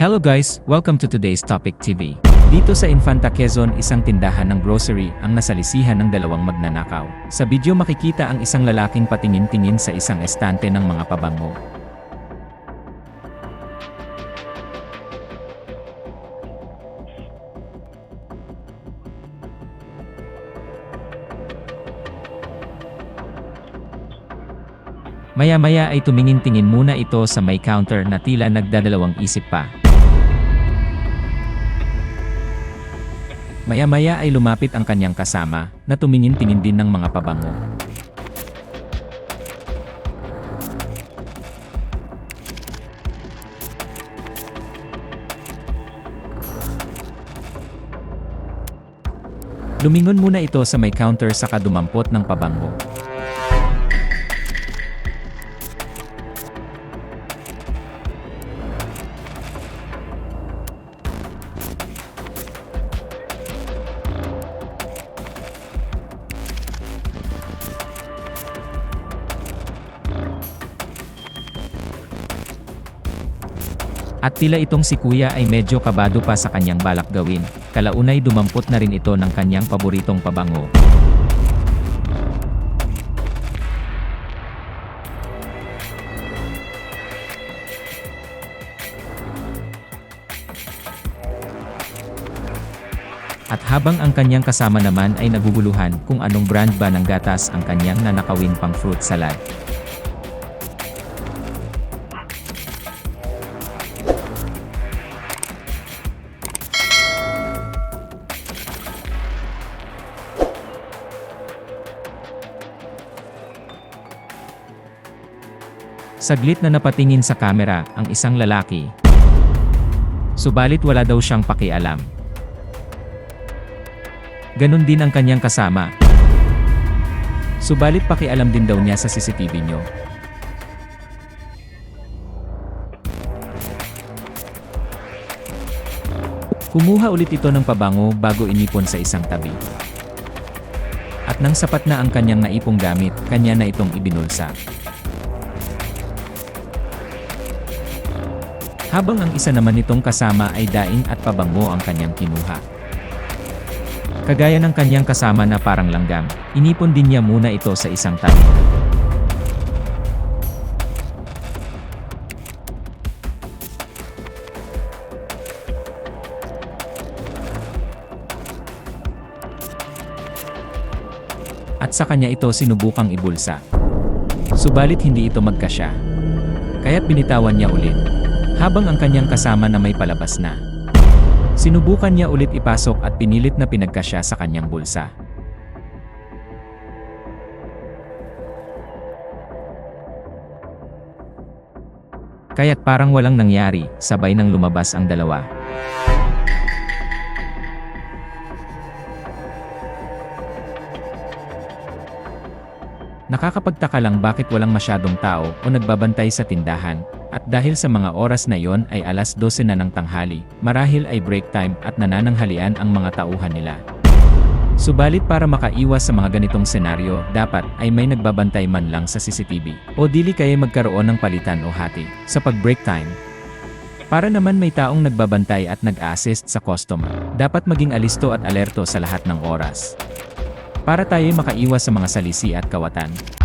Hello guys, welcome to today's Topic TV. Dito sa Infanta Quezon, isang tindahan ng grocery ang nasalisihan ng dalawang magnanakaw. Sa video makikita ang isang lalaking patingin-tingin sa isang estante ng mga pabango. Maya-maya ay tumingin-tingin muna ito sa may counter na tila nagdadalawang isip pa. Maya-maya ay lumapit ang kanyang kasama, na tumingin-tingin din ng mga pabango. Lumingon muna ito sa may counter sa kadumampot ng pabango. At tila itong si kuya ay medyo kabado pa sa kanyang balak gawin. Kalaunay dumampot na rin ito ng kanyang paboritong pabango. At habang ang kanyang kasama naman ay naguguluhan kung anong brand ba ng gatas ang kanyang nanakawin pang fruit salad. Saglit na napatingin sa kamera ang isang lalaki. Subalit wala daw siyang pakialam. Ganon din ang kanyang kasama. Subalit pakialam din daw niya sa CCTV nyo. Kumuha ulit ito ng pabango bago inipon sa isang tabi. At nang sapat na ang kanyang naipong gamit, kanya na itong ibinulsa. Habang ang isa naman nitong kasama ay daing at pabango ang kanyang kinuha. Kagaya ng kanyang kasama na parang langgam, inipon din niya muna ito sa isang tabi. At sa kanya ito sinubukang ibulsa. Subalit hindi ito magkasya. Kaya't binitawan niya ulit. Habang ang kanyang kasama na may palabas na. Sinubukan niya ulit ipasok at pinilit na pinagkasya sa kanyang bulsa. Kaya't parang walang nangyari, sabay nang lumabas ang dalawa. Nakakapagtaka lang bakit walang masyadong tao o nagbabantay sa tindahan, at dahil sa mga oras na iyon ay alas 12 na ng tanghali, marahil ay break time at nanananghalian ang mga tauhan nila. Subalit para makaiwas sa mga ganitong senaryo, dapat ay may nagbabantay man lang sa CCTV, o dili kaya magkaroon ng palitan o hati, sa pag-break time. Para naman may taong nagbabantay at nag-assist sa customer, dapat maging alisto at alerto sa lahat ng oras. Para tayo makaiwas sa mga salisi at kawatan.